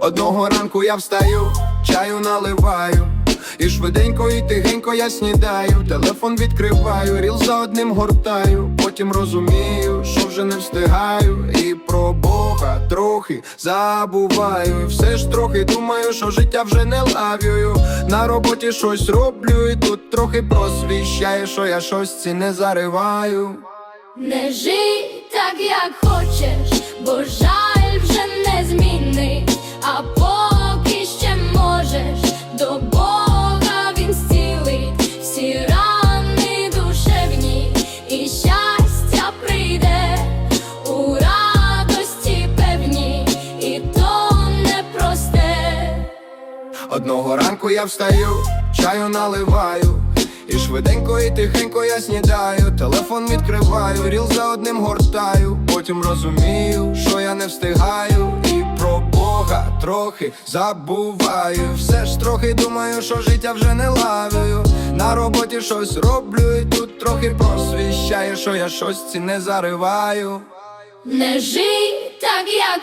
Одного ранку я встаю, чаю наливаю. І швиденько і тихенько я снідаю, телефон відкриваю, ріл за одним гортаю, потім розумію, що вже не встигаю, і про Бога трохи забуваю. І все ж трохи думаю, що життя вже не лавюю. На роботі щось роблю, і тут трохи просвіщає, що я щось ці не зариваю. Не жий так, як хочеш, бо жаль Одного ранку я встаю, чаю наливаю. І швиденько і тихенько я снідаю, телефон відкриваю, ріл за одним гортаю, потім розумію, що я не встигаю, і про Бога трохи забуваю. Все ж трохи думаю, що життя вже не лавію. На роботі щось роблю, і тут трохи просвіщає, що я щось ці не зариваю. Не жий так, як